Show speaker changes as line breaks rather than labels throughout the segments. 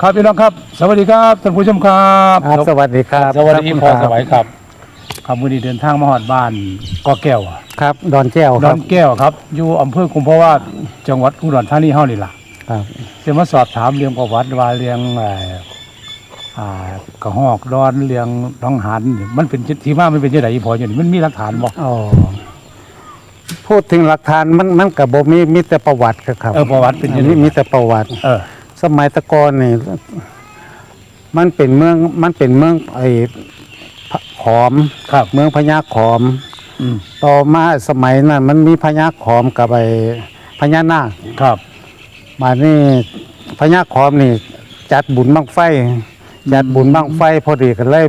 ครับพี่น้องครับ สวัสดีครับท่านผู้ชมครับ
ครับสวัสดีครับ
สวัสดี
ครับ
พอ
คุณ
สวัยครับครับวันนี้เดินทางมาหอดบ้านกอแก้วอะ
ครับ ดอนแก้ว
ด
ค
อ
รับ
นแก้วครับ อยู่อำเภอกุมภาวาสจังหวัดอุดรธานีเฮานี่ล่ะ
ครับ
จะมาสอบถามเรื่องประวัติว่าเรื่องเอ่ออ่ากระหอกดอนเรื่องน้องหันนี่มันเป็นที่มามันเป็นจังไดอีพออยู่นี่มันมีหลักฐานบ่
อ๋อพูดถึงหลักฐานมันมันกับบ่มีมีแต่ประวัติครับ
เออประวัติเป็นจัง
มี
ได
มีแต่ประวัติ
เออ
สมัยแตะกอนนี่มันเป็นเมืองมันเป็นเมืองไอ้พะขอม
ครับ
เมืองพญาขอม
อืม
ต่อมาสมัยนั้นมันมีพญาขอมกับไอ้พญานาค
ครับ
มานี่พญาขอมนี่ จัดบุญบังไฟ จัดบุญบังไฟ พอดีกันเลย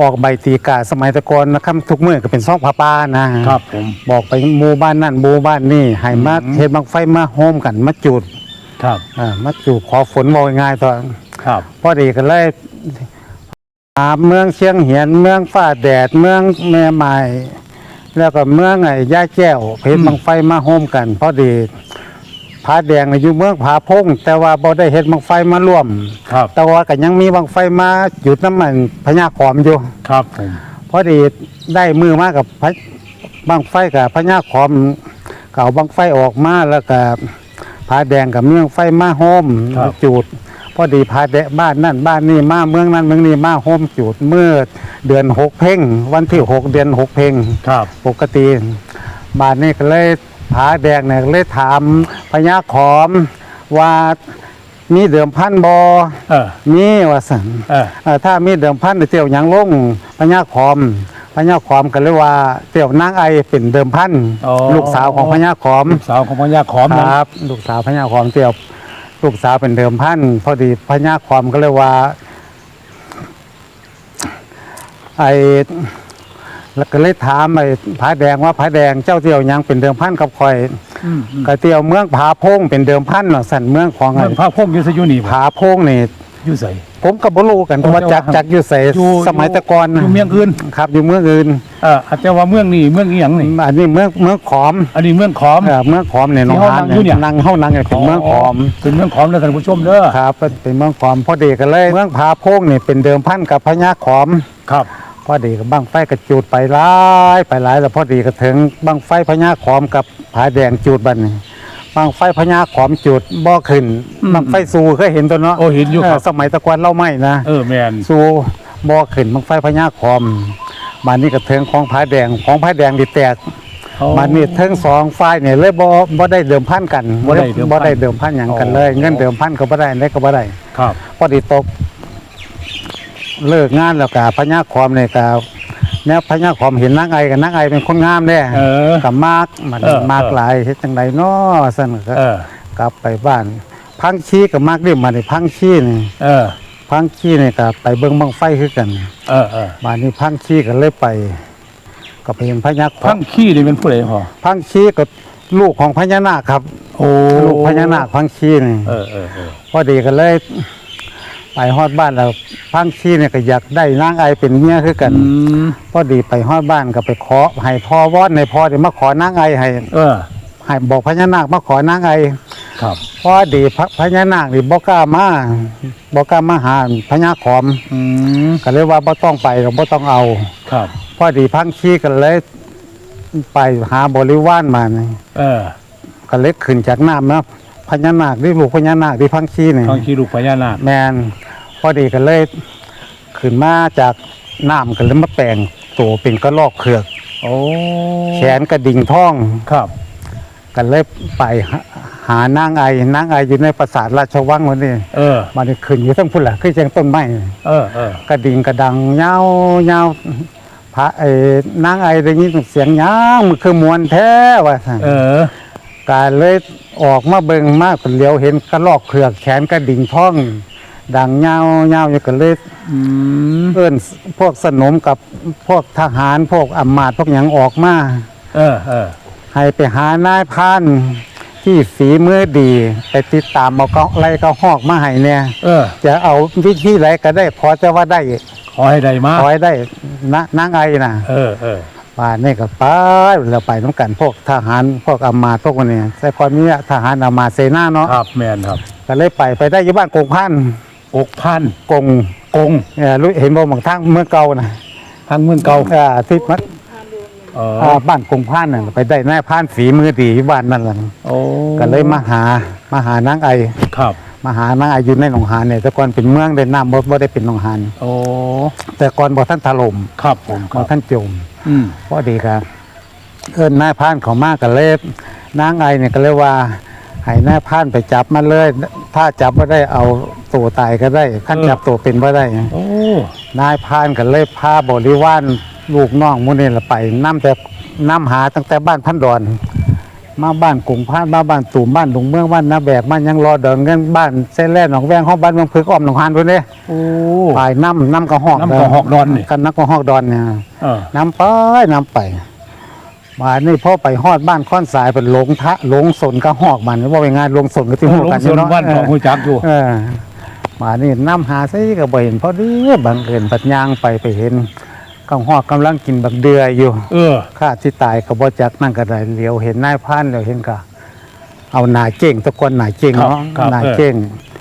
ออกใบตีกาสมัยแตะกอนนะครับทุกเมื่อก็เป็นซ่องผ้าป่านะครับ
ผม
บอกไปหมู่บ้านนั่นหมู่บ้านนี่ให้มา
อืม
เทบังไฟมาโฮมกันมาจุด
ครับ
อ่ามาจุดขอฝนบอกง่ายๆตอน
ครับ
พอดีกันเลยหาเมืองเชียงเหียนเมืองฟ้าแดดเมืองแม่ไม้แล้วก็เมืองไอ้ย่าแก้วเพชรบังไฟมาโฮมกัน พอดีผาแดงน่ะอยู่เมืองผาพง แต่ว่าบ่ได้เฮ็ดบังไฟมาร่วม
ครับ
แต่ว่าก็ยังมีบังไฟมาจุดน้ำมันพญาขอมอยู่
ครับผม
พอดีได้มือมากับพระบังไฟกับพญาขอมเก่าบังไฟออกมาแล้วก็ ผาแดงกับเมืองไฟมาโฮมจุดพอดีผาแดงบ้านนั่นบ้านนี่มาเมืองนั่นเมืองนี้มาโฮมจุดเมื่อเดือนหกเพ่ง วันที่หกเดือนหกเพ่ง
ครับ
ปกติบ้านนี้ก็เลยผาแดงเนี่ยก็เลยถามพญาขอมว่ามีเดิมพันบอ
เออ
มีว่าสัน
เออ
เอ่อถ้ามีเดิมพันเตี่ยวหยังลงพญาขอม พญาขอมก็เลยว่าเตี่ยวนางไอเป็นเดิมพัน
อ๋อ
ลูกสาวของพญาขอม
ลูกสาวของพญาขอม
ค
นะ
รับ ลูกสาวพญาขอมเตี่ยวลูกสาวเป็นเดิมพันพอดีพญาขอมก็เลยว่า ไอแล้วก็เลยถามไอ้ผาแดงว่าผาแดงเจ้าเตี่ยวหยังเป็นเดิมพันกับคอย
อืมอืม
ก็เตี่ยวเมืองผาโพงเป็นเดิมพันเนาะสันเมืองของไอ้
เมืองพระพรหมอยู่ไสอยู่นี่บ่
ผาโพงนี่
อยู่ไส
ผมกับ่รู้กันเพราะว่าจักจักอยู่ใส่
อยู่
สมัยแตะกอน
อยู่เมืองอื่น
ครับ อยู่เมืองอื่น
เอออาจจะว่าเมืองนี่เมืองอีหยังนี่
อันนี้เมืองเมืองขอม
อันนี้เมืองขอม
เออเมืองขอมเนี่ยน้อง
ที่
ฮา
เฮานนั่งอยู่เนี่ย
นั่งเฮานั่งเนี่ยเป็นเมืองขอม
เป็นเมืองขอมแล้วท่านผู้ชมเด้อ
ครับ เป็นเมืองขอมพอดีกันเลย เมืองผาโพงนี่เป็นเดิมพันกับพญาขอม
ครับ
พอดีกับบังไฟกระจูดไปหลายไปหลายแล้วพอดีก็ถึงบังไฟพญาขอมกับผาแดงจูดบัดน บังไฟพญาขอมจูดบ่ขึ้นบังไฟสูเคยเห็นตัวเนาะ
โอ้เห็นอยู่ครับ
เสมัยตะกอนเล่าไม่นะ
เออแมน
สู่บ่อขึ้นบังไฟพญาคอมมานี่ก็เทิงของผาแดงของผาแดงดิแตกมานี่เทิงสองฝ่ายเนี่ยเลยบ่บ่ได้เดิมพันกัน
บ่ได้เดิมพัน
บ่ได้เดิมพันหยังกันเลย
อ๋อ
เงินเดิมพันก็บ่ได้ได้ก็บ่ได้
ครับ
พอดีตก เลิกงานแล้วก็พญาคอมเนี่ยก็ แนวพญาคอมเห็นนางไอกับนางไอเป็นคนงามเด้
เออ
กับมากมัน
เออ
มากหลายเฮ็ดจังไดน้อซั่นก็
เออ ก
ลับไปบ้าน พังชีกับมากดิมานี่พังชีนี่
เออ
พังขี้เนี่ยก็ไปเบิ่งบังไฟคือกัน
เออเออ
บ้านนี้พังขี้ก็เลยไป ก็ไปเห็นพญา
พังขี้นี่เป็นผู้ใดพอ
พังขี้ก็ลูกของพญานาคครับ
โอ้
ลูกพญานาคพังขี้นี่
เออเออเออ
พอดีก็เลย ไปฮอดบ้านแล้วพังขี้เนี่ยก็อยากได้นางไอเป็นเมียคือกัน
อืม
พอดีไปฮอดบ้านก็ไปขอให้พ่อวอนในพ่อเดี๋ยวมาขอนางไอให้
เออ
ให้บอกพญานาคมาขอนางไอ
ครับ
พอดีพระพญานาคนี่บ่กล้ามาบ่กล้ามาหาพญาขอม
อืม
ก็เลยว่าบ่ต้องไปก็บ่ต้องเอา
ครับ
พอดีพังขี้กันเลย ไปหาบริวารมานี่
เออ
ก็เล็กขึ้นจากน้ำนะ พญานาคที่ลูกพญานาคที่พังขี้นี่
พังขี้ลูกพญานาค
แมนพอดีกันเลยขึ้นมาจากน้ำกันเลยมาแปลงตัวเป็นกระลอกเขือก
โอ้
แขนกระดิ่งท่อง
ครับ
กันเลยไปหาหานางไอนางไออยู่ในปราสาทราชวังวันนี้
เออ
มันนี่ขึ้นอยู่ทั้งพุ่นแหละขึ้นจากต้นไม้
เออเออก
ระดิ่งกระดังเงาเงาพระไอ้นางไอได้ยินเสียงยางมันคือมวนแท้ว่าซั่น
เออ
การเลย ออกมาเบิ่งมากเลี้ยวเห็นกระลอกเขือกแขนกระดิ่งท้องดังเงาเงาอยู่ก็เลย
อืม
เอิ้นพวกสนมกับพวกทหารพวกอำมาตย์พวกหยังออกมา
เออเออ
ให้ไปหานายพรานที่ฝีมือดี ไปติดตามเอาเก็ไล่ก็หอกมาให้เนี่ย
เออ
จะเอาวิธีไรก็ได้ขอจะว่าได้
ขอให้ได้มา
ขอให้ได้นะนางไอน่ะ
เออเออ
ป่านนี่ก็ไปเราไปน้ำกันพวกทหารพวกอำมาตย์พวกนี้ใส่ความนี้ทหารอำมาตย์เสนาเนาะ
ครับแมนครับ
ก็เลยไปไปได้อยู่บ้านโกงพัน
ออกพัน
กง
กง
เอ่อรู้เห็นบ่บางทางเมื่องเก่านะ
ทางเมืองเก่า
อ่าที่มัด
เออ
อ่าบ้านกงพานน่ะไปได้นายพรานฝีมือดีอยู่บ้านนั่นล่ะ
โอ้
ก็เลยมาหามาหานางไอ
ครับ
มาหานางไออยู่ในหนองหานเนี่ยแต่ก่อนเป็นเมืองได้น้ำบ่บ่ได้เป็นหนองหาน
โอ้
แต่ก่อนบ่ท่านถล่ม
ครับผมค
บ่
รับ
ท่านจม
อืม
พอดีครับเอิ้นนายพรานเขามาก็เลยนางไอเนี่ยก็เลยว่าให้นายพรานไปจับมาเลย ถ้าจับบ่ได้เอาตัวตายก็ได้ขั้นจับตัวเป็นบ่ได้
โอ้
นายพรานก็เลยพาบริวารลูกน้องหมุนี่ละไปนํแต่นํหาตั้งแต่บ้านพันดอน มาบ้านกรุงพานมาบ้านตู่มบ้านดงเมืองบ้านนาแบกบ้านยังรอเดินเงินบ้านเส้นแล่หนองแวงห้องบ้านเมืองพึกอ้อมหนองหานพุ่นเด้
โอ้
ไปน้ำน้ำกระหอก
น้ำกระหอกดอนนี่
กันน้ำกระหอกดอนเนี่ย
เออ
น้ำไปน้ำไปมานี่พ่อไปฮอดบ้านค้อนสายเป็นหลงทะหลงสนกระหอกมันว่าเป็นงานหลงสนก็ที่หัว
ลง
กัน
สวน
เนาะ
วันของหูจักอยู่
เออมานี่น้ำหาซิก็บ่เห็นพอดีบังเอิญปัดยางไปไปเห็น กระหอกกำลังกินบักเดืออยู่
เออ
ข้าที่ตายก็บ่จักนั่งก็ได้เหลียวเห็นนายพรานแล้วเห็นก็เอาหนาเก่งตะกอนหนาเก่ง
ครับ
เนาะ
ครับ
หนา
เออ
เก่ง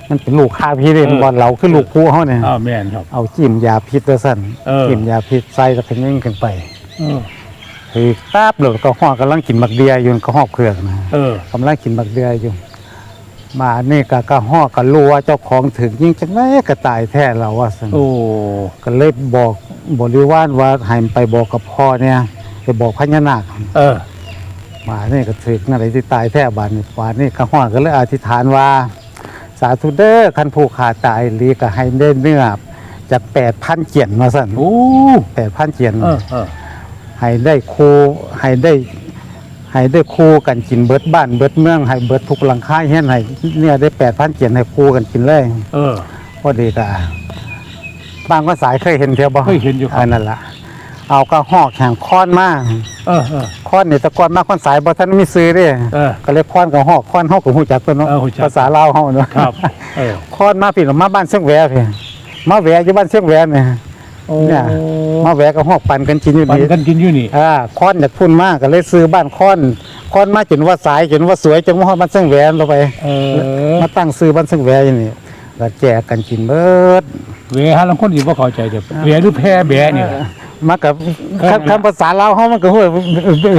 มันเป็นลูกข้าพี่เด่น
เออ
บอลเหลาคือลูกผู้เขาเนี่ย
อ้าวแม่นครับ
เอาจิ้มยาพิษแล้วสั่น
เออ
จิ้มยาพิษใส่แล้วก็ยิ่งกันไป
เออ
คือตาบเลยก็หอกกำลังกินบักเดียอยู่ก็หอกเครื่องนะ
เออ
กำลังกินบักเดียอยู่ มานี่ก็ก็หอกก็รู้ว่าเจ้าของถึงยิ่งจังไดก็ตายแท้แล้วว่าซั่น
โอ้
ก็เลยบอกบริวารว่าให้ไปบอกกับพ่อเนี่ยไปบอกพญานาค
เออ
มานี่ก็ถึกอะไรที่ตายแท้บานนี่ป่านนี่ก็ฮอดก็เลยอธิษฐานว่า สาธุเด้อคันผู้ขาตายหลีก็ให้ได้เนื้อจากแปดพันเจียนมาสั่น
โอ้
แปดพันเจียน
เออเออ
ให้ได้คู่ให้ได้ ให้ได้คู่กันกินเบิดบ้านเบิดเมืองให้เบิดทุกหลังคาเฮ็ดให้เนี่ยได้แปดพันเจียนให้คู่กันกินเลย
เออ
พอดีก็บางก็สายเคยเห็นเทียวบ่
เคยเห็นอยู่ครับ
อันนั่นล่ะเอาก็หอกแข่งค้อนมา
เออเออ
ค้อนนี่แตะกอนมาค้อนสายบ่ทันมีซื้อเด้
เออ
ก็เลยค้อนกับหอกค้อนเฮากับฮู้จักตัวเนาะ
เออฮู้จัก
ภาษาลาวเฮาเนาะ
ครับเออ
ค้อนมาพี่มาบ้านเชียงแหวพี่มาแหวอยู่บ้านเชียงแหวเนี่ย
โอ้
เนี่ยมาแหวกับหอกปันกันกินอยู่
ปัน
นี่
กันกินอยู่นี่
อ่าค้อนจากพุ่นมาก็เลยซื้อบ้านค้อนค้อนมาจนว่าสายจนว่าสวยจนว่าฮอดบ้านเชียงแหวลงไป
เออ
มาตั้งซื้อบ้านเชียงแหวอยู่นี่ก็แจกกันกินเบิด
เวหาลังคนสิบ่เข้าใจเด้อเวหรือแพ้แบะนี่ล่ะ
มากับ
เออ
คำภาษาลาวเฮามันก็ฮู้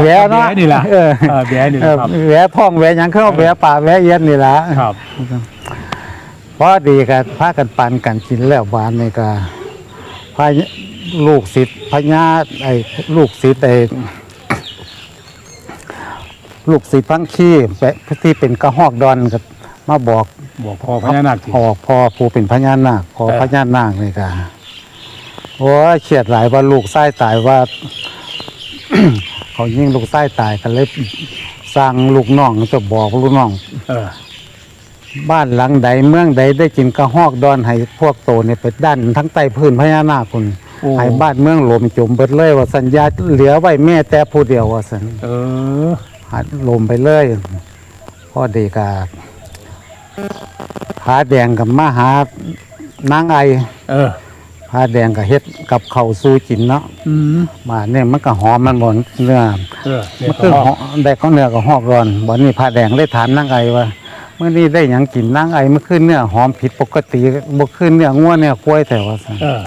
แหวเนาะ
แบะนี่ล่ะ
เออ
เออแบะนี่
เอ
ล่ะ
อ
ครับ
แหวท้องแหวหยังเข้าแหวป่าแหวเอียนนี่ล่ะ
ครับ
พอดีกันพากันปันกันกินแล้วบานนี่ก็ พาลูกศิษย์พญาไอ้ลูกศิษย์ไอ้ลูกศิษย์พังขี้แปะที่เป็นกระหอกดอนก็มาบอก
บอกพอพญานาคสิ
ออกพอผู้เป็นพญานาคพอ
เออ
พญานาคนี่ก็โอ้ยเฉียดหลายว่าลูกไส้ตายว่า เขายิ่งลูกไส้ตายกันเลยสร้างลูกน้องจะบอกลูกน้อง
เออ
บ้านหลังใดเมืองใดได้กินกระหอกดอนให้พวกโตเนี่ยไปด้านทั้งใต้พื้นพญานาคคุณ
โอ้
ให้บ้านเมืองหลมจมเบิดเลยว่าสัญญาเหลือไว้แม่แต่ผู้เดียวว่าสัน
เออ
หัดลมไปเลยพอดีกาผาแดงกับมาหานางไอ
เออ
ผาแดงกับเฮ็ดกับเขาวสู้จินเนาะ
อืม
มาเนี่ยมันก็หอมมันหมดเนื้อ
เออเดี๋ย
มั
วนก็
คือหอมได้ของเนื้อกับหอกร้อนวันนี้ผาแดงเลยถามนางไอว่าเมื่อนี้ได้หยังกินนางไอเมื่อคืนเนื้อหอมผิดปกติบ่คืนเนื้องัวเนื้อกล้วยแต่ว่าซั่น
เออ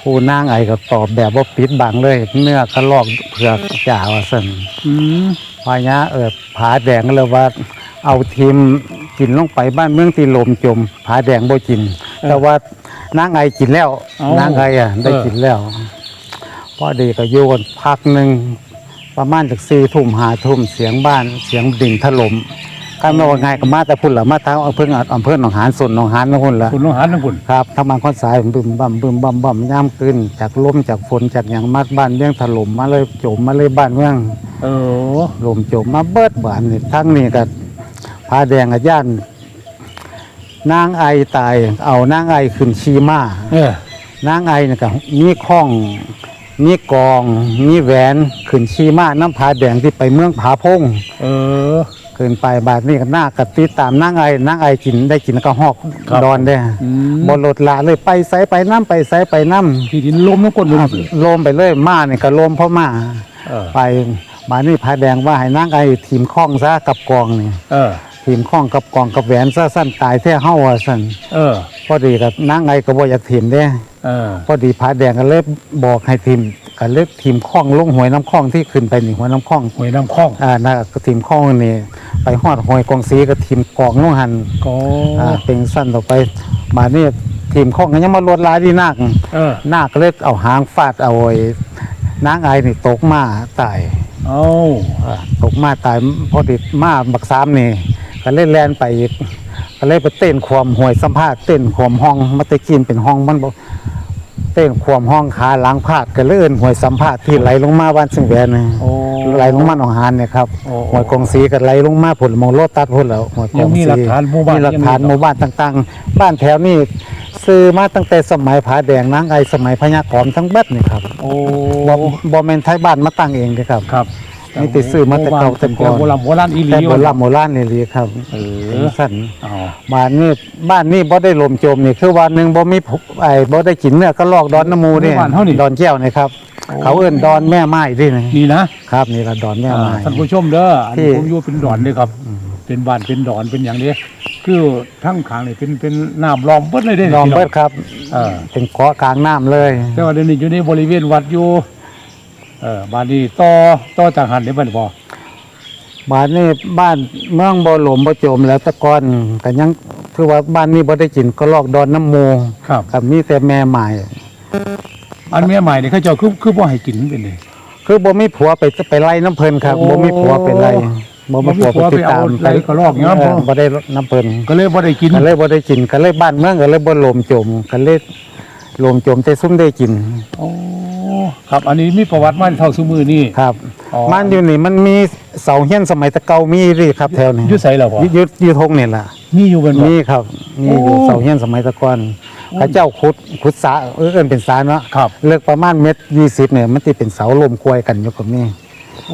ผู้นางไอก็ตอบแบบว่าปิดบังเลย เนื้อกระลอกเผือกจ่าว่าซั่น
อืม
พายะเออผาแดงเลยว่า เอาทีมกินลงไปบ้านเมืองตีลมจม ผาแดงบ่กิน แต่ว่านางไอกินแล้วนางไออะได้กินแล้วพอดีก็อยู่กันพักหนึ่งประมาณจากสี่ทุ่มหาทุ่มเสียงบ้านเสียงดิ่งถล่ม กันมาว่าไงก็มาแต่พุ่นละมาทางอำเภออำเภอหนองหานส่วนหนองหานนะพุ่นละ
คุณน้องหันนะคุณ
ครับทางบางคนสายบึมบั่มบึมบั่มบั่มย่ามขึ้นจากลมจากฝนจากอย่างมัดบ้านเมืองถล่มมาเลยจมมาเลยบ้านเมือง
เออ
ลมจมมาเบิดบานนี่ทั้งนี้ก็พาแดงกับย่านนางไอตาย เอานางไอขึ้นชีมา
เออ
นางไอนี่ก็มีข้องมีกองมีแหวนขึ้นชีมาน้ำผาแดงที่ไปเมืองผาพง
เออ
ขึ้นไปบาดนี้ก็หน้ากติดตามนางไอนางไอกินได้กินก็หอก
ครับ
ดอนได้
อืม
บลดละเลยไปไสไปน้ำไปไสไปน้
ที่ดินลมน้ำก้นลมำ
โลมไปเลยมานี่ก็โลมเพราะมา
เออ
ไปบาดนี้ผาแดงว่าให้นางไอทีมข้องซะกับกองนี่
เออ
กทีมข้องกับกองกับแหวนซะสั้นตายแท้เฮาว่าซั่น
เออ
พอดีกับนางไงก็บ่อยากทีมเด้
เออ
พอดีผาแดงก็เลยบอกให้ทีมก็เลยทีมข้องลงหวยน้ำข้องที่ขึ้นไปนี่หวยน้ำข้อง
หวยน้ำคล้อง
อ่านะก็ทีมข้องนี่ไปฮอดหวยกองสีก็ทีมกองลงหัน
ก็
อ่าเป็นสั้นต่อไปมานี่ทีมข้องก็ยังมาลวดลายดีนัก
เออ
นาคก็เลยเอาหางฟาดเอาไอ้นางไอนี่ตกมาตาย
เอา
อ่าตกมาตายพอดีมาบักสามนี่ ก็เล่นแลนไปอีกก็เลยไปเต้นความห่วยสัมภาษณ์เต้นความห้องมาแตะกินเป็นห้องมันบอกเต้นความห้องขาหล้างพาดก็เลยเอินห่วยสัมภาษณ์ที่ไหลลงมาบ้านสิงแหวนนี่
โอ้
ไหลลงมาหนองหานเนี่ยครับ
โอ้
ห่วยกองสีก็ไหลลงมาผลมองโลตัดพุ่นแล้วห่วยก
ยั
องง
มี
สี
หลักฐานหมู่บ้าน
มีหลักฐาน
ยังมี
หมู่บ้านต่างๆ บ้านแถวนี้ซื้อมาตั้งแต่สมัยผาแดงนางไอสมัยพญาขอมทั้งเบ็ดนี่ครับ
โอ้
บ่บ่แม่นไทยบ้านมาตั้งเองเด้อครับ
ครับ
มีแต่ซื้อมาแต่เก่าแต่ก่อน
โบราณโบราณอีหลี
แต่โบราณโบราณนี่เลยครับ
เอ
เป็น
อ
สั้น
เอา
บ้านนี้บ้านนี้บ่ได้ลมโจมนี่คือวันหนึงบ่มีผไอ้บ่ได้กินเนื้อก็ลอกดอนน้ำมูนี่ดอนแก้วนี่ครับเขาเอิ้นดอนแม่ไม้ดินี่
นี่นะครับ
นี่ละดอนแม่
อ่า
ไม้
ท่านผู้ชมเด้ออัน
ที่
นี้ผมอยู่เป็นดอนเลยครับ เป็นบ้านเป็นดอนเป็นอย่างนี้คือทั้งขางนี่เป็นเป็นน้ำล้อมเบิดเลยเด้
ลอง
พี่น้
เบิดครับ
เออ
เป็นเกาะกลางน้ำเลย
แต่ว่าเดี๋ยวนี้อยู่ในบริเวณวัดอยู่ เออบ้านนี้ต่อต่อจากหันได้บ่พอ
บ้านนี้บ้านเมืองบ่หลมบ่โจมแล้วแตะกอนก็ยังคือว่าบ้านนี้บ่ได้กินก็ลอกดอนน้ำมู
ครับ
ครับมีแต่แม่ไม้
อันแม่ใหม่เนี่ยเขาเจ้าคือคือบ่ให้กินเป็นเลย
คือบ่มีผัวไปไปไล่น้ำเพลินครับ
โอ้
บ่มีผัวไปไล่บ่มีผัว
บ่มีผัว
ไปติดตาม
ไปเอาไล่กระรอกอย่างนั้นบ่
เบ่ได้น้ำเพลิน
ก็เลยบ่ได้กิน
ก็เลยบ่ได้กินก็เลยบ้านเมืองก็เลยบ่ลมโจมก็เลยลมโจมแต่ซุ่มได้กิน
โอ้ ครับ อันนี้มีประวัติมาเท่าซุมือนี่
ครับ
อ๋อ
มันอยู่นี่มันมีเสาเฮียนสมัยตะเกามีดิครับแถวนี้
อยู่ไสแล้วพ่อ
อยู่อยู่อยู่ทงนี่ล่ะ
มีอยู่เป็นบ่
มีครับมีอยู่
โอ้
เสาเฮียนสมัยตะกอนเขาเจ้าขุดขุดสาเออเอิ้นเป็นสาเนาะ
ครับ
เลือกประมาณเม็ด20เนี่ยมันสิเป็นเสาลมควยกันอยู่กับนี่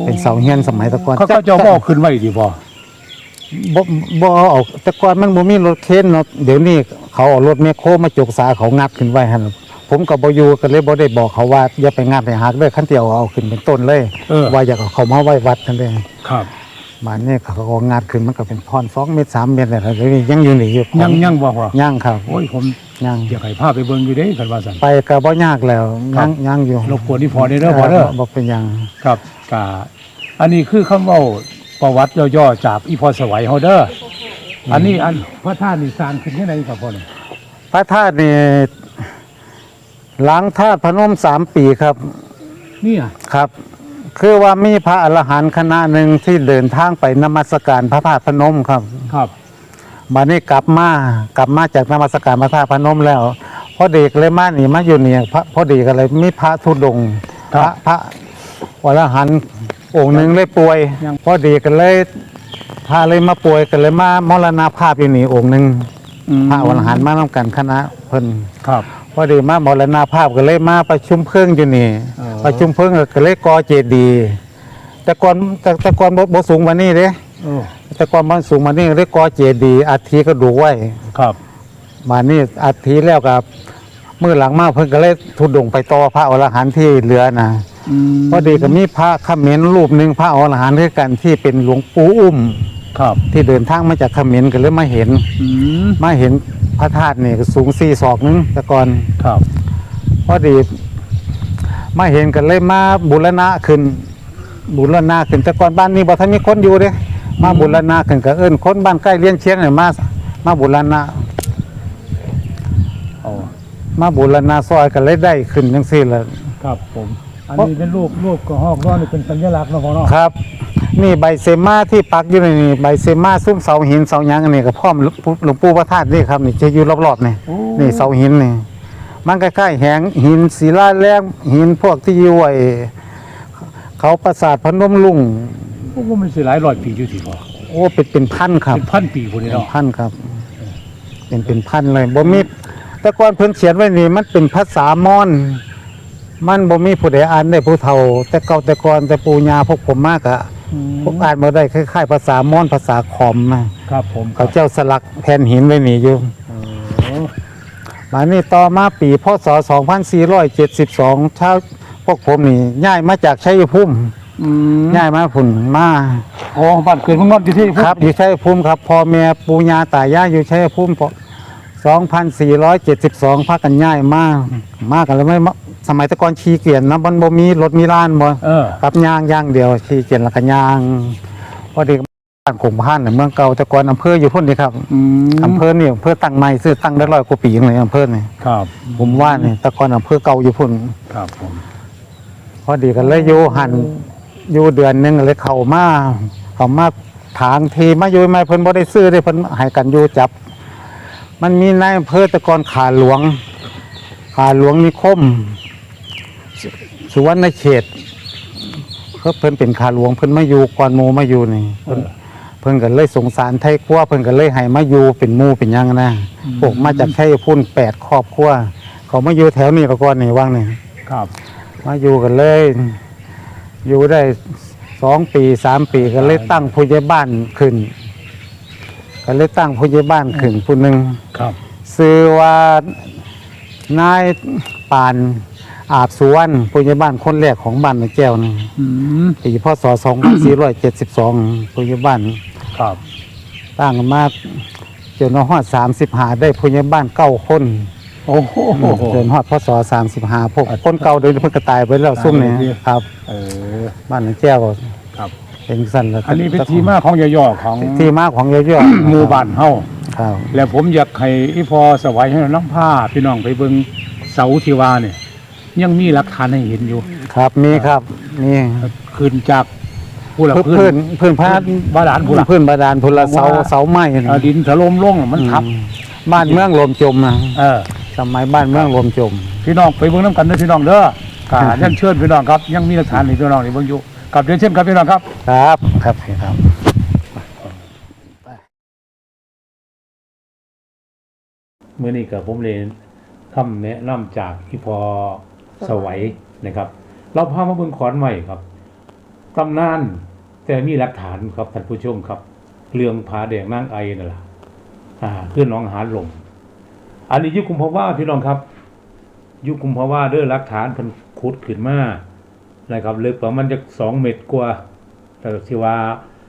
เป็นเสาเฮียนสมัยตะกอน
เขาเขาเจ้าบ่เอาขึ้นไว้ดิบ่
บ่บ่เอาออกแต่ก่อนมันบ่มีรถเข็นเนาะเดี๋ยวนี้เขาเอารถแมคโครมาจกสาเขางัดขึ้นไว้หั่น ผมก็บ่อยู่ก็เลยบ่ได้บอกเขาว่าอย่าไปงัดให้หักเด้อคันเดียวเอาขึ้นเป็นต้นเลย
เออ
ว่าอยากเอาเขามาไว้วัดนั่นเอง
ครับ
มาเนี่ยเขาก็งัดขึ้นมันก็เป็นท่อน2เมตร3เมตรอะไรเดี๋ยวนี้ยังอยู่นี่อยู่
ยังยังบ่พ่อ
ยังครับ
โอ้ยผม
ยัง
อยากให้พาไปเบิ่งอยู่เด้คันว่าซั่น
ไปก็บ่ยากแล้ว
ครั
ยั
บ
งยังอยู่
รบกวนที่พอได้เด้อพอเด้อ
บ่เป็นหยัง
ครับกะอันนี้คือคำเว้าประวัติย่อๆจากอีพอสวัยเฮาเด้อออันนี้อันพระธาตุนี่สร้างขึ้นที่ไหนครับพ่อเนี่ย
พระธาตุนี่ หลังธาตุพนมสามปีครับ
นี่อะ
ครับ คือว่ามีพระอรหันต์คณะหนึ่งที่เดินทางไปนมัสการพระธาตุพนมครับ
ครับ
มานี่กลับมากลับมาจากนมัสการพระธาตุพนมแล้วพอเด็กเลยมานี่มาอยู่เนี่ยพระพอดีก็เลยมีพระธุดงค์พระพระอรหันต์องค์หนึ่งเลยป่วย
ยัง
พอดีก็เลยพาเลยมาป่วยก็เลยมามรณภาพอยู่นี่องค์หนึ่งพระอรหันต์มานํกันคณะเพิ่น
ครับ
พ อดีมามรณภาพก็เลยมาประชุมเพิ่งอยู่นี่
อ๋อ
ประชุมเพิ่งก็เลยก่อเจดีย์แต่ก่อนแต่แต่ก่อนบ่บ่สูงกว่านี้เด้
โอ้
แต่ก่อนมันสูงกว่านี้เลยก่อเจดีย์อัฐิก็ดูไว้
ครับ
มานี่อัฐิแล้วกับมื้อหลังมาเพิ่นก็เลยทุดงไปต่อพระอรหันต์ที่เหลือนะ
อืม
พอดีก็มีพระเขมรรูปหนึ่งพระอรหันต์ด้วยกันที่เป็นหลวงปู่อุ้ม
ครับ
ที่เดินทางมาจากเขมรก็เลยมาเห็น
อืม
มาเห็น พระธาตุนี่ก็สูงสี่ศอกหนึงแต่ก่อน
ครับ
พอดีมาเห็นกันเลยมาบูรณะขึ้นบูรณะขึ้นแต่ก่อนบ้านนี้บ่ทันมีคนอยู่เด้มาบูรณะขึ้นก็เอิ้นคนบ้านใกล้เลี้ยงเชียงนี่มามาบูรณะ
เอา
มาบูรณะซอยก็เลยได้ขึ้นจังซี่ล่ะ
ครับผม อันนี้เป็นรูปรูปกระหอกร้อนนี่เป็นสัญลักษณ์เนาะพ่อเนาะ
ครับ นี่ใบเซมาที่ปักอยู่ในนี่ใบเซมาซุ้มเสาหินเสาหยังอันนี้ก็พร้อมหลวงปู่หลวงปู่พระธาตุนี่ครับนี่จะอยู่รอบๆนี่
โอ้
นี่เสาหินนี่มันคล้ายๆแหงหินศิลาแรงหินพวกที่อยู่ไอ้เขาปราสาทพนมลุง
พวกมันสิหลายร้อยปีอยู่สิพ่อ
โอ้เป็นเป็นพันครับ
เป็นพันปีพุ่นนี่
เป็น
เนาะ
พันครับ เป็นเป็นพันเลยบ่มีแต่ก่อนเพิ่นเขียนไว้นี่มันเป็นภาษามอญ มันบ่มีผู้ใดอ่านได้ผู้เฒ่า แต่เก่าแต่ก่อนแต่ปู่ย่าพวกผมมากอะ
อืม
พวกอ่านบ่ได้คล้ายๆ ภาษามอญภาษาขอมนะครับ
ผมครั
เขา
บ
เจ้าสลักแผ่นหินไว้นี่อยู่
โอ้
มานี่ต่อมาปีพศ 2472ชาวพวกผมนี่ย้ายมาจากชัยภูมิ
อืม
ย้ายมาพุ่นมา
โอ้บ้านเกิดเมืองนอนอยู่ที่
ครับอยู่ชัยภูมิครับพ่อแม่ปู่ย่าตายายอยู่ชัยภูมิพอ2472พากันย้ายมามากันแล้วไม่มา สมัยแตะกอนขี่เกวียนนะมันบ่มีรถมีล้านบ่
เออ
กับยางอย่างเดียวขี่เกวียนแล้วก็ยางพอดีบ้านคงพานน่ะเมืองเก่าแต่ก่อนอำเภออยู่พุ่นนี่ครับ
อืม
อำเภอนี่อำเภอตั้งใหม่ซื้อตั้งได้ร้อยกว่าปีเลยอำเภอนี่
ครับ
ผมว่านี่แต่ก่อนอำเภอเก่าอยู่พุ่น
ครับผม
พอดีกันเลยอยู่หันอยู่เดือนหนึงเลยเข้ามาเข้ามาถางทีมาอยู่ไม่เพิ่นบ่ได้ซื้อได้เพิ่นให้กันอยู่จับ มันมีนายอำเภอแตะกอนขาหลวง ขาหลวงนิคม สุสุวรรณเขตเพิ่นเพิ่นเป็นขาหลวงเพิ่นมาอยู่ก่อนหมู่มาอยู่นี่
เอ
เพิ่น
อ
เพิ่นก็เลยสงสารไทยครัวเพิ่นก็เลยให้มาอยู่เป็นหมู่เป็นหยังนะ
อืม
พวกมาจากชัยภูมิแปดครอบครัวเขามาอยู่แถวนี้แล้วก่อนนี่ว่างนี่
ครับ
มาอยู่กันเลย อยู่ได้สองปีสามปีก็เลยตั้งผู้ใหญ่บ้านขึ้น ก็เลยตั้งผู้ใหญ่บ้านขึ้นผู้หนึ่ง
ครับ
ชื่อว่านายปาน อาบสุวรรณผู้ใหญ่บ้านคนแรกของบ้านแก้วนี่
อืม
ปีพศ 2472ผู้ใหญ่บ้าน
ครับ
ตั้งมาจนฮอด35 ได้ผู้ใหญ่บ้านเก้าคน
โอ้โห
จนฮอดพศ 35พวกคนเก่าเดินเพิ่นก็ตายไปแล้วซุ่มนี่
ตายไปแล้ว
ครับ
เออ
บ้านแก้ว
ครับ
เป็นสั้นแล้ว
อันนี้เป็นที่มาของย่อๆของ
ที่มาของเยอะๆ
หมู่บ้านเฮา
ครับ
แล้วผมอยากให้อีพอสวัยให้น้ำผ้าพี่น้องไปเบิ่งเสาที่ว่าเนี่ย ยังมีหลักฐานให้เห็นอยู่
ครับมีครับมี
ขึ้นจากผู้หลัก
เพื่อน
พื้
เพื่อนนเพื่อนพา
บาดาลผู้หลัก
เพื่อนบาดาลพลเสา
ว่า
เสาไม้
เอ่
นะ
อดินถล่มลงมันทับ
อืมบ้านเมืองลมจมนะ
เออ
สมัยบ้านเมืองลมจม
พี่น้องไปเบิ่งน้ำกันเด้อพี่น้องเด้อกายังเชิญพี่น้องครับ ยังมีหลักฐานให้พี่น้องได้เบิ่งอยู่กับเรียนเช่นครับพี่น้องครับ
ครับครับครับ
เมื่อนี้กับผมเรียนคำแนะนำจากพี่พอ สวัยนะครับ เราพามาเบิ่งขอนใหม่ครับตำนานแต่มีหลักฐานครับท่านผู้ชมครับเรื่องผาแดงนางไอนั่นแหละอ่าคือน้องหานลมอันนี้ยุคกุมภาวะพี่น้องครับยุคกุมภาวะเด้อหลักฐานพิ่นขุดขึ้นมานะครับลึกประมาณจะสองเมตรกว่าแต่ที่ว่า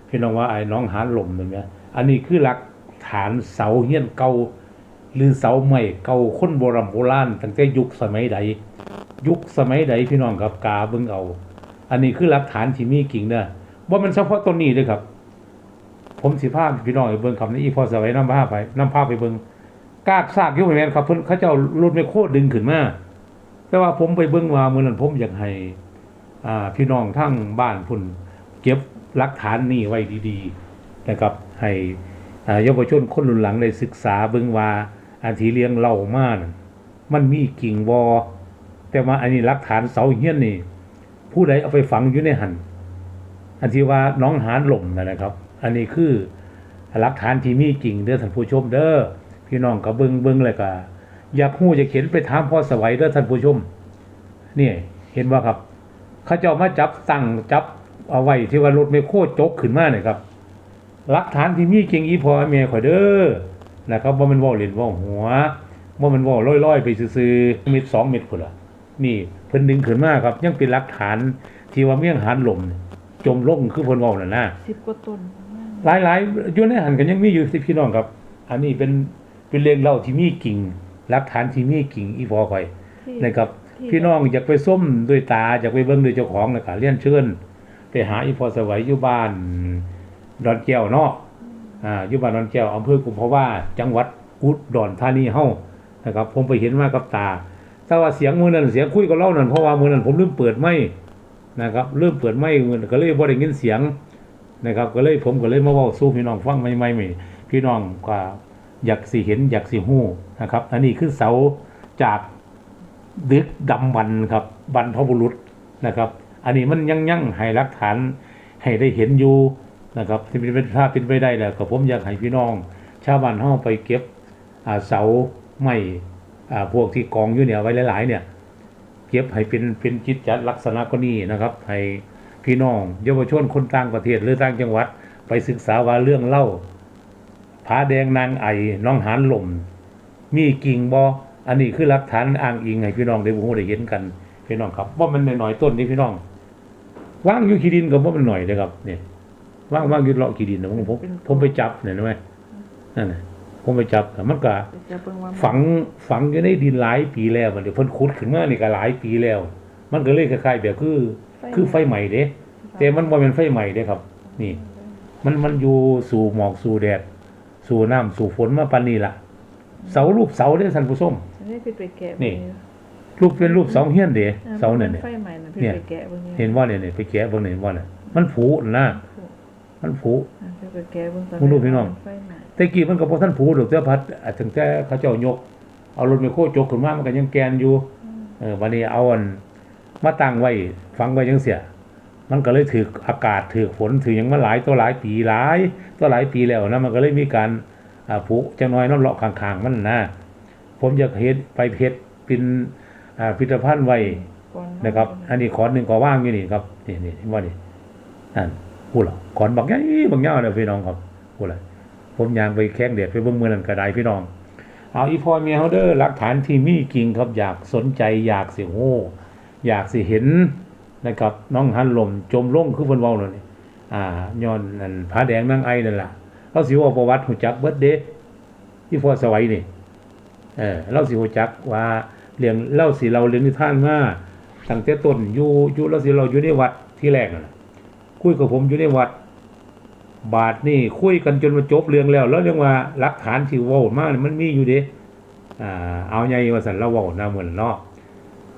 พี่น้องว่าไอ้น้องหานลมนั่นเนี่ยอันนี้คือหลักฐานเสาเฮียนเก่าหรือเสาใหม่เก่าคนโบราณโบราณตั้งแต่ยุคสมัยใด ยุคสมัยใดพี่น้องครับกาเบิ่งเอา อันนี้คือหลักฐานที่มีกิ่งเด้อว่ามันเฉพาะต้นนี้เลยครับ ผมสิพาพี่น้องไปเบิ่งคำนี้อีพอสวัยนำพาไปน้ำพาไปเบิ่งกากซากยู่แม่นครับเพิ่นเขาเจ้ารถไม่โครดึงขึ้นมาแต่ว่าผมไปเบิ่งว่ามื้อนั้นผมอยากให้พี่น้องทั้งบ้านพุ่นเก็บหลักฐานนี้ไว้ดีๆนะครับ ให้เยาวชนคนรุ่นหลังได้ศึกษาเบิ่งว่าอันที่เลี้ยงเล่ามานั่นมันมีกิ่งวอ แต่ว่าอันนี้หลักฐานเสาเฮียนนี่ ผู้ใดเอาไปฝังอยู่ในหันอันที่ว่าน้องหานหล่มนะนะครับ อันนี้คือหลักฐานที่มีจริงเด้อท่านผู้ชมเด้อพี่น้องก็เบิงเบิงเลยก็อยากฮู้จะเขียนไปถามพ่อสวัยเด้อท่านผู้ชมนี่เห็นว่าครับเขาเจ้ามาจับตั้งจับเอาไว้ที่ว่ารถไม่โคตรจกขึ้นมาเนี่ยครับหลักฐานที่มีจริงอีพอแม่ข่อยเด้อนะครับว่ามันว่าเล่นเว่าหัวว่ามันว่าลอยๆ ไปซื่อๆเม็ดสองเม็ดพุ่นละ นี่เพิ่นดึงขึ้นมาครับ ยังเป็นหลักฐานที่ว่าเมี่ยงหันลมเนี่ยจมลงคือเพิ่นเว้านั่นนะ
สิบกว่าต้น
หลายหลายๆอยู่ในหันกันยังมีอยู่ที่พี่น้องครับ อันนี้เป็นเป็นเรื่องเล่าที่มีกิ่งหลักฐานที่มีกิ่งอีพอข่อย
ที่
นะครับ
ที่
พี่น้องอยากไปส้มด้วยตาอยากไปเบิ่งด้วยเจ้าของนะครับเลี้ยนเชิญไปหาอีพอสวัยอยู่บ้านดอนแก้วเนาะอ่าอยู่บ้านดอนแก้วอำเภอกุมภาวะจังหวัดอุดรธานีเฮานะครับ ผมไปเห็นมากับตา แต่ว่าเสียงมือนั้นเสียงคุยกับเล่านั่นเพราะว่ามือนั้นผมลืมเปิดไม้นะครับลืมเปิดไม้มือก็เลยบ่ได้ยินเสียงนะครับ ก็เลยผมก็เลยมาว้าสู้พี่น้องฟังไม่ไม่ไม่พี่น้องก็อยากสิเห็นอยากสิฮู้นะครับ อันนี้คือเสาจากดึกดำบรรครับบรรพบุรุษนะครับ อันนี้มันยังยังให้หลักฐานให้ได้เห็นอยู่นะครับที่เป็นถ้าเป็นไปได้แหละก็ผมอยากให้พี่น้อง ชาวบ้านเฮาไปเก็บเสาไม่ พวกที่กองอยู่เนี่ยไว้หลาย ๆ เนี่ยเก็บให้เป็นเป็นกิจจลักษณะก็นี้นะครับ ให้พี่น้องเยาวชนคนต่างประเทศหรือต่างจังหวัด ไปศึกษาว่าเรื่องเล่าผาแดงนางไอน้องหานหล่ม มีกิ่งบออันนี้คือหลักฐานอ้างอิงให้พี่น้องได้บูได้เห็นกันพี่น้องครับว่ามันหน่อยๆต้นนี้พี่น้องว่างอยู่ขีดินกับว่ามันหน่อยเลยครับเนี่ยว่างว่างอยึดเลาะกี่ดินนะผมผมไปจับเนี่ยนะไหมนั่นน่ะ ผมไปจับมันก็
จะเบิ่งว่า
ฝังฝังอยู่ในดินหลายปีแล้วมันเดี๋ยวเพิ่นขุดขึ้นมานี่ก็หลายปีแล้ว มันก็เลยคล้ายๆแบบคือ คือไฟใหม่เด้แต่มันบ่เป็นไฟใหม่เด้ครับ นี่ มันมันอยู่สู่หมอกสู่แดดสู่น้ำสู่ฝนมาปานนี้ล่ะ เสารูปเสาเด้ท่านผู้ชม
ฉันได้ไปแกะ
นี่รูปเป็นรูปเสาเฮียนเด้เสาเนี่ย
ไฟใหม่น่ะ
เนี่ย
ไปแกะเบิ่ง
เห็นว่าเนี่ยเนี่ยไปแกะเบิ่งเนี่ยเห็นว่าน่ะมันผุนะมันผุ
ไปแกะเบิ่งตอน
มึงดูพี่น้อง
ไฟใหม่
แต่กี้มันก็บ่ทันผูดอกแต่พัดอาจถึงแต่เขาเจ้ายก เอารถไมโครจกขึ้นมามันก็ยังแกนอยู่เออวันนี้เอาอันมาตั้งไว้ฝังไว้จังเสียมันก็เลยถืออากาศถือฝนถือหยังมาหลายตัวหลายปีหลายตัวหลายปีแล้วนะมันก็เลยมีการอ่าผุจังน้อยน้ำเลาะข้างๆมันนะผมอยากเฮ็ดไปเพชรเป็นอ่าพิพิธภัณฑ์ไว้
ก่อน
นะครับ อันนี้ขอนหนึ่งก็ว่างอยู่นี่ครับนี่นี่เห็นว่านี่นั่นพูดหรอขอนบักใหญ่บักยาวเนี่ยพี่น้องครับพูดอะไร ผมยางไปแข้งเด็ดไปเบิ่งเมืองนั่นก็ไดพี่น้อง เอาอีพอเมียเฮาเด้อหลักฐานที่มีจริงครับอยากสนใจอยากสิโอ้อยากสิเห็นนะครับน้องหันลมจมลงคือเพิ่นเว้านั่นนี่อ่าย้อนนั่นผาแดงนางไอ้นั่นล่ะเราสิว่าประวัติฮู้จักเบิดเด้อีพอสวัยนี่เออเราสิฮู้จักว่าเรื่องเล่าสิเราเรื่องนิทานมาตั้งแต่ต้นอยู่อยู่เราสิเราอยู่ในวัดที่แรกนั่นน่ะคุยกับผมอยู่ในวัด บาทนี่คุยกันจนมาจบเรื่องแล้ว แล้วเรื่องว่าหลักฐานที่เว้ามานี่มันมีอยู่เด้อ่าเอาใหญ่ว่าซั่นเราเว้านะเหมือนเนาะ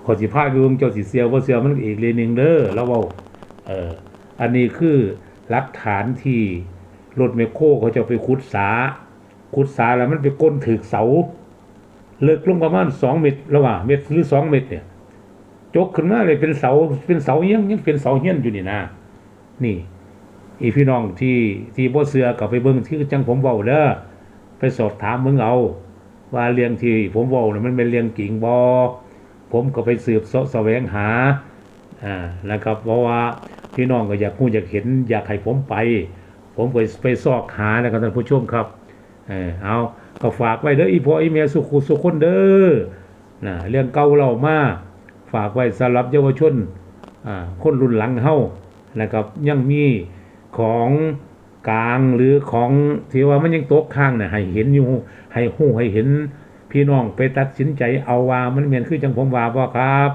ขอสิพาไปเบิ่งเจ้าสิเสียบ่เสียมันก็อีกเรนึงเด้อเราเว้าเอออันนี้คือหลักฐานที่รถแมคโคเขาจะไปขุดสาขุดสาแล้วมันไปก้นถึกเสา เลิกลงประมาณสองเมตรระหว่างเมตรหรือสองเมตรเนี่ยจกขึ้นมาเลยเป็นเสาเป็นเสาเฮี้ยงยังเป็นเสาเฮี้ยนอยู่นี่นะนี่ อีพี่น้องที่ที่บ่เสือกับไปเบิ่งที่จังผมเว้าเด้อไปสอบถามมึงเอาว่าเรื่องที่ผมเว้าน่ะมันเป็นเรื่องจริงบ่ผมก็ไปสืบเสาะแสวงหาอ่านะครับ เพราะว่าพี่น้องก็อยากรู้อยากเห็น อยากให้ผมไป ผมก็ไปซอกหานะครับท่านผู้ชมครับเออเอาก็ฝากไว้เด้ออีพ่ออีเมียสุขุสุขคนเด้อนะเรื่องเก่าเรามาฝากไว้สำหรับเยาวชนอ่าคนรุ่นหลังเฮานะครับยังมี ของกลางหรือของที่ว่ามันยังตกข้างน่ะให้เห็นอยู่ให้หู้ให้เห็นพี่น้องไปตัดสินใจเอาว่ามันเหมือนคือจังผมว่าบ่ครับ